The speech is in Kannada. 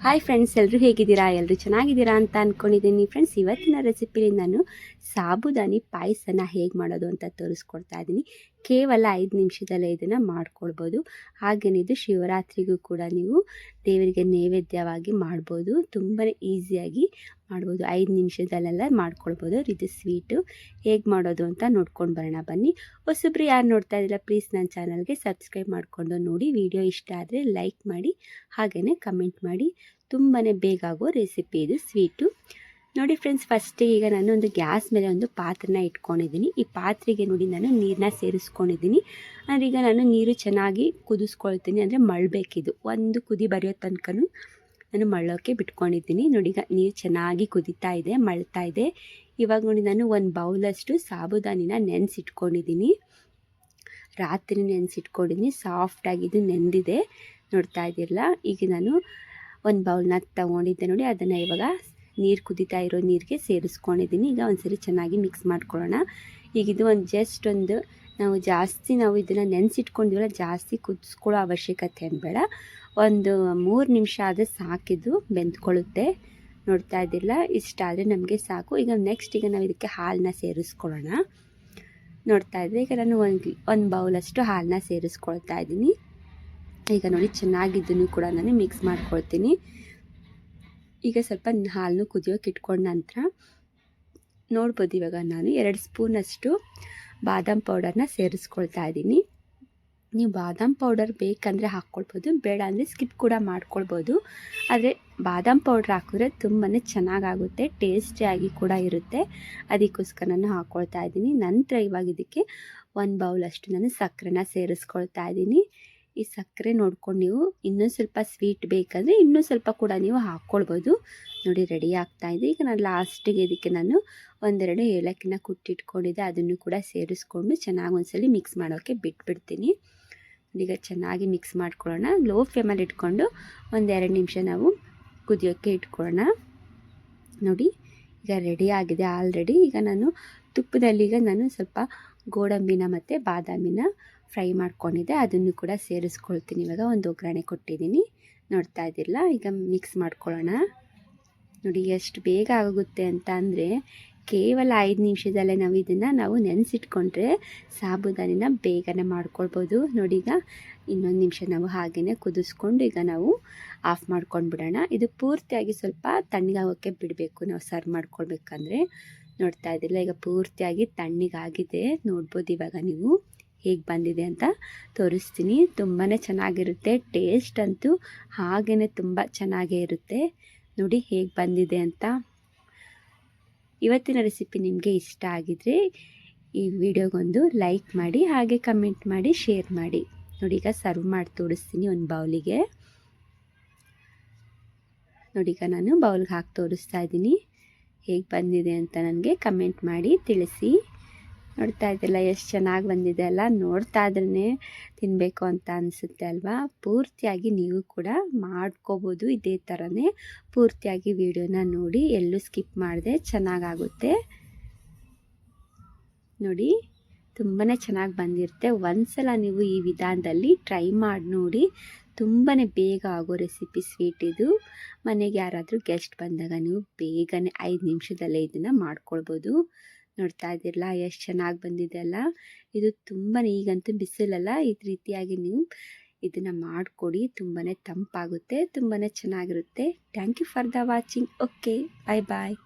ಹಾಯ್ ಫ್ರೆಂಡ್ಸ್ ಎಲ್ಲರೂ ಹೇಗಿದ್ದೀರಾ? ಎಲ್ಲರೂ ಚೆನ್ನಾಗಿದ್ದೀರಾ ಅಂತ ಅಂದ್ಕೊಂಡಿದ್ದೀನಿ ಫ್ರೆಂಡ್ಸ್ ಇವತ್ತಿನ ರೆಸಿಪಿಲಿ ನಾನು ಸಾಬುದಾನಿ ಪಾಯಸನ ಹೇಗೆ ಮಾಡೋದು ಅಂತ ತೋರಿಸ್ಕೊಡ್ತಾ ಇದ್ದೀನಿ. ಕೇವಲ ಐದು ನಿಮಿಷದಲ್ಲೇ ಇದನ್ನು ಮಾಡ್ಕೊಳ್ಬೋದು. ಹಾಗೆಯೇ ಇದು ಶಿವರಾತ್ರಿಗೂ ಕೂಡ ನೀವು ದೇವರಿಗೆ ನೈವೇದ್ಯವಾಗಿ ಮಾಡ್ಬೋದು. ತುಂಬಾ ಈಸಿಯಾಗಿ ಮಾಡ್ಬೋದು. ಐದು ನಿಮಿಷದಲ್ಲೆಲ್ಲ ಮಾಡ್ಕೊಳ್ಬೋದು. ಇದು ಸ್ವೀಟು. ಹೇಗೆ ಮಾಡೋದು ಅಂತ ನೋಡ್ಕೊಂಡು ಬರೋಣ ಬನ್ನಿ. ಹೊಸಬ್ರು ಯಾರು ನೋಡ್ತಾ ಇದ್ದಿಲ್ಲ ಪ್ಲೀಸ್ ನನ್ನ ಚಾನಲ್ಗೆ ಸಬ್ಸ್ಕ್ರೈಬ್ ಮಾಡಿಕೊಂಡು ನೋಡಿ. ವಿಡಿಯೋ ಇಷ್ಟ ಆದರೆ ಲೈಕ್ ಮಾಡಿ ಹಾಗೆಯೇ ಕಮೆಂಟ್ ಮಾಡಿ. ತುಂಬಾ ಬೇಗ ಆಗೋ ರೆಸಿಪಿ ಇದು ಸ್ವೀಟು. ನೋಡಿ ಫ್ರೆಂಡ್ಸ್ ಫಸ್ಟಿಗೆ ಈಗ ನಾನು ಒಂದು ಗ್ಯಾಸ್ ಮೇಲೆ ಒಂದು ಪಾತ್ರೆನ ಇಟ್ಕೊಂಡಿದ್ದೀನಿ. ಈ ಪಾತ್ರೆಗೆ ನೋಡಿ ನಾನು ನೀರನ್ನ ಸೇರಿಸ್ಕೊಂಡಿದ್ದೀನಿ. ಅಂದರೆ ಈಗ ನಾನು ನೀರು ಚೆನ್ನಾಗಿ ಕುದಿಸ್ಕೊಳ್ತೀನಿ. ಅಂದರೆ ಮಳಬೇಕಿದು. ಒಂದು ಕುದಿ ಬರೆಯೋ ತನಕ ನಾನು ಮಳ್ಳೋಕ್ಕೆ ಬಿಟ್ಕೊಂಡಿದ್ದೀನಿ. ನೋಡಿ ಈಗ ನೀರು ಚೆನ್ನಾಗಿ ಕುದೀತಾ ಇದೆ, ಮಳ್ತಾ ಇದೆ. ಇವಾಗ ನೋಡಿ ನಾನು ಒಂದು ಬೌಲಷ್ಟು ಸಾಬುದಾನಿನ ನೆನೆಸಿಟ್ಕೊಂಡಿದ್ದೀನಿ ರಾತ್ರಿ ನೆನೆಸಿಟ್ಕೊಂಡಿದ್ದೀನಿ ಸಾಫ್ಟಾಗಿದ್ದು ನೆಂದಿದೆ. ನೋಡ್ತಾ ಇದ್ದಿರಲ್ಲ? ಈಗ ನಾನು ಒಂದು ಬೌಲ್ನ ತಗೊಂಡಿದ್ದೆ ನೋಡಿ. ಅದನ್ನು ಇವಾಗ ನೀರು ಕುದೀತಾ ಇರೋ ನೀರಿಗೆ ಸೇರಿಸ್ಕೊಂಡಿದ್ದೀನಿ. ಈಗ ಒಂದ್ಸರಿ ಚೆನ್ನಾಗಿ ಮಿಕ್ಸ್ ಮಾಡ್ಕೊಳ್ಳೋಣ. ಈಗ ಇದು ಒಂದು ಜಸ್ಟ್ ಒಂದು, ನಾವು ಜಾಸ್ತಿ ನಾವು ಇದನ್ನು ನೆನೆಸಿಟ್ಕೊಂಡಿವಲ್ಲ, ಜಾಸ್ತಿ ಕುದಿಸ್ಕೊಳ್ಳೋ ಅವಶ್ಯಕತೆ ಅನ್ಬೇಡ ಒಂದು ಮೂರು ನಿಮಿಷ ಆದರೆ ಸಾಕಿದ್ದು ಬೆಂದ್ಕೊಳ್ಳುತ್ತೆ. ನೋಡ್ತಾ ಇದ್ದಿಲ್ಲ ಇಷ್ಟಾದರೆ ನಮಗೆ ಸಾಕು. ಈಗ ನೆಕ್ಸ್ಟ್ ಈಗ ನಾವು ಇದಕ್ಕೆ ಹಾಲನ್ನ ಸೇರಿಸ್ಕೊಳ್ಳೋಣ. ನೋಡ್ತಾ ಇದ್ದೆ ಈಗ ನಾನು ಒಂದು ಒಂದು ಬೌಲಷ್ಟು ಹಾಲನ್ನ ಸೇರಿಸ್ಕೊಳ್ತಾ ಇದ್ದೀನಿ. ಈಗ ನೋಡಿ ಚೆನ್ನಾಗಿದ್ದನ್ನು ಕೂಡ ನಾನು ಮಿಕ್ಸ್ ಮಾಡ್ಕೊಳ್ತೀನಿ. ಈಗ ಸ್ವಲ್ಪ ಹಾಲನ್ನು ಕುದಿಯೋಕೆ ಇಟ್ಕೊಂಡ ನಂತರ ನೋಡ್ಬೋದು ಇವಾಗ ನಾನು ಎರಡು ಸ್ಪೂನಷ್ಟು ಬಾದಾಮ್ ಪೌಡರ್ನ ಸೇರಿಸ್ಕೊಳ್ತಾ ಇದ್ದೀನಿ. ನೀವು ಬಾದಾಮ್ ಪೌಡರ್ ಬೇಕಂದರೆ ಹಾಕ್ಕೊಳ್ಬೋದು, ಬೇಡ ಅಂದರೆ ಸ್ಕಿಪ್ ಕೂಡ ಮಾಡ್ಕೊಳ್ಬೋದು. ಆದರೆ ಬಾದಾಮ್ ಪೌಡ್ರ್ ಹಾಕಿದ್ರೆ ತುಂಬಾ ಚೆನ್ನಾಗಾಗುತ್ತೆ ಟೇಸ್ಟಿಯಾಗಿ ಕೂಡ ಇರುತ್ತೆ. ಅದಕ್ಕೋಸ್ಕರ ನಾನು ಹಾಕ್ಕೊಳ್ತಾ ಇದ್ದೀನಿ. ನಂತರ ಇವಾಗ ಇದಕ್ಕೆ ಒಂದು ಬೌಲಷ್ಟು ನಾನು ಸಕ್ಕರೆನ ಸೇರಿಸ್ಕೊಳ್ತಾ ಇದ್ದೀನಿ. ಈ ಸಕ್ಕರೆ ನೋಡ್ಕೊಂಡು ನೀವು ಇನ್ನೂ ಸ್ವಲ್ಪ ಸ್ವೀಟ್ ಬೇಕಂದರೆ ಇನ್ನೂ ಸ್ವಲ್ಪ ಕೂಡ ನೀವು ಹಾಕ್ಕೊಳ್ಬೋದು ನೋಡಿ ರೆಡಿ ಆಗ್ತಾ ಇದೆ. ಈಗ ನಾನು ಲಾಸ್ಟಿಗೆ ಇದಕ್ಕೆ ನಾನು ಒಂದೆರಡು ಏಲಕ್ಕಿನ ಕುಟ್ಟಿಟ್ಕೊಂಡಿದ್ದೆ. ಅದನ್ನು ಕೂಡ ಸೇರಿಸ್ಕೊಂಡು ಚೆನ್ನಾಗಿ ಒಂದ್ಸಲಿ ಮಿಕ್ಸ್ ಮಾಡೋಕ್ಕೆ ಬಿಟ್ಬಿಡ್ತೀನಿ. ಈಗ ಚೆನ್ನಾಗಿ ಮಿಕ್ಸ್ ಮಾಡ್ಕೊಳ್ಳೋಣ. ಲೋ ಫ್ಲೇಮಲ್ಲಿ ಇಟ್ಕೊಂಡು ಒಂದೆರಡು ನಿಮಿಷ ನಾವು ಕುದಿಯೋಕ್ಕೆ ಇಟ್ಕೊಳ್ಳೋಣ. ನೋಡಿ, ಈಗ ರೆಡಿ ಆಗಿದೆ ಆಲ್ರೆಡಿ ಈಗ ನಾನು ತುಪ್ಪದಲ್ಲಿ ಈಗ ನಾನು ಸ್ವಲ್ಪ ಗೋಡಂಬಿನ ಮತ್ತು ಬಾದಾಮಿನ ಫ್ರೈ ಮಾಡ್ಕೊಂಡಿದ್ದೆ, ಅದನ್ನು ಕೂಡ ಸೇರಿಸ್ಕೊಳ್ತೀನಿ. ಇವಾಗ ಒಂದು ಒಗ್ಗರಣೆ ಕೊಟ್ಟಿದ್ದೀನಿ. ನೋಡ್ತಾ ಇದ್ದಿಲ್ಲ ಈಗ ಮಿಕ್ಸ್ ಮಾಡ್ಕೊಳ್ಳೋಣ. ನೋಡಿ, ಎಷ್ಟು ಬೇಗ ಆಗುತ್ತೆ ಅಂತ ಅಂದರೆ, ಕೇವಲ ಐದು ನಿಮಿಷದಲ್ಲೇ ನಾವು ಇದನ್ನು ನಾವು ನೆನೆಸಿಟ್ಕೊಂಡ್ರೆ ಸಾಬುದಾನಿನ ಬೇಗನೆ ಮಾಡ್ಕೊಳ್ಬೋದು. ನೋಡಿ, ಈಗ ಇನ್ನೊಂದು ನಿಮಿಷ ನಾವು ಹಾಗೆಯೇ ಕುದಿಸ್ಕೊಂಡು ಈಗ ನಾವು ಆಫ್ ಮಾಡ್ಕೊಂಡು ಬಿಡೋಣ ಇದು ಪೂರ್ತಿಯಾಗಿ ಸ್ವಲ್ಪ ತಣ್ಣಗಾಗೋಕ್ಕೆ ಬಿಡಬೇಕು, ನಾವು ಸರ್ವ್ ಮಾಡ್ಕೊಳ್ಬೇಕಂದ್ರೆ. ನೋಡ್ತಾ ಇದ್ದಿಲ್ಲ ಈಗ ಪೂರ್ತಿಯಾಗಿ ತಣ್ಣಗಾಗಿದೆ. ನೋಡ್ಬೋದು ಇವಾಗ ನೀವು. ಹೇಗೆ ಬಂದಿದೆ ಅಂತ ತೋರಿಸ್ತೀನಿ. ತುಂಬಾ ಚೆನ್ನಾಗಿರುತ್ತೆ. ಟೇಸ್ಟ್ ಅಂತೂ ಹಾಗೇ ತುಂಬ ಚೆನ್ನಾಗೇ ಇರುತ್ತೆ. ನೋಡಿ ಹೇಗೆ ಬಂದಿದೆ ಅಂತ. ಇವತ್ತಿನ ರೆಸಿಪಿ ನಿಮಗೆ ಇಷ್ಟ ಆಗಿದರೆ ಈ ವಿಡಿಯೋಗೊಂದು ಲೈಕ್ ಮಾಡಿ, ಹಾಗೆ ಕಮೆಂಟ್ ಮಾಡಿ, ಶೇರ್ ಮಾಡಿ. ನೋಡಿ ಈಗ ಸರ್ವ್ ಮಾಡಿ ತೋರಿಸ್ತೀನಿ ಒಂದು ಬೌಲಿಗೆ. ನೋಡಿ ಈಗ ನಾನು ಬೌಲ್ಗೆ ಹಾಕಿ ತೋರಿಸ್ತಾ ಇದ್ದೀನಿ. ಹೇಗೆ ಬಂದಿದೆ ಅಂತ ನನಗೆ ಕಮೆಂಟ್ ಮಾಡಿ ತಿಳಿಸಿ. ನೋಡ್ತಾ ಇದ್ದಿಲ್ಲ, ಎಷ್ಟು ಚೆನ್ನಾಗಿ ಬಂದಿದೆ ಅಲ್ಲ, ನೋಡ್ತಾ ಇದ್ರೇ ತಿನ್ನಬೇಕು ಅಂತ ಅನಿಸುತ್ತೆ ಅಲ್ವಾ? ಪೂರ್ತಿಯಾಗಿ ನೀವು ಕೂಡ ಮಾಡ್ಕೋಬೋದು ಇದೇ ಥರನೇ ಪೂರ್ತಿಯಾಗಿ ವಿಡಿಯೋನ ನೋಡಿ, ಎಲ್ಲೂ ಸ್ಕಿಪ್ ಮಾಡಿದೆ, ಚೆನ್ನಾಗಾಗುತ್ತೆ. ನೋಡಿ ತುಂಬಾ ಚೆನ್ನಾಗಿ ಬಂದಿರುತ್ತೆ. ಒಂದ್ಸಲ ನೀವು ಈ ವಿಧಾನದಲ್ಲಿ ಟ್ರೈ ಮಾಡಿ ನೋಡಿ ತುಂಬಾ ಬೇಗ ಆಗೋ ರೆಸಿಪಿ ಸ್ವೀಟ್ ಇದು. ಮನೆಗೆ ಯಾರಾದರೂ ಗೆಸ್ಟ್ ಬಂದಾಗ ನೀವು ಬೇಗನೆ ಐದು ನಿಮಿಷದಲ್ಲೇ ಇದನ್ನು ಮಾಡ್ಕೊಳ್ಬೋದು. ನೋಡ್ತಾ ಇದ್ದೀರಲ್ಲ, ಎಷ್ಟು ಚೆನ್ನಾಗಿ ಬಂದಿದೆ ಅಲ್ಲ? ಇದು ತುಂಬಾ ಈಗಂತೂ ಬಿಸಿಲಲ್ಲ ಈ ರೀತಿಯಾಗಿ ನೀವು ಇದನ್ನು ಮಾಡಿಕೊಡಿ ತುಂಬಾ ತಂಪಾಗುತ್ತೆ ತುಂಬಾ ಚೆನ್ನಾಗಿರುತ್ತೆ. Thank you for the watching okay bye bye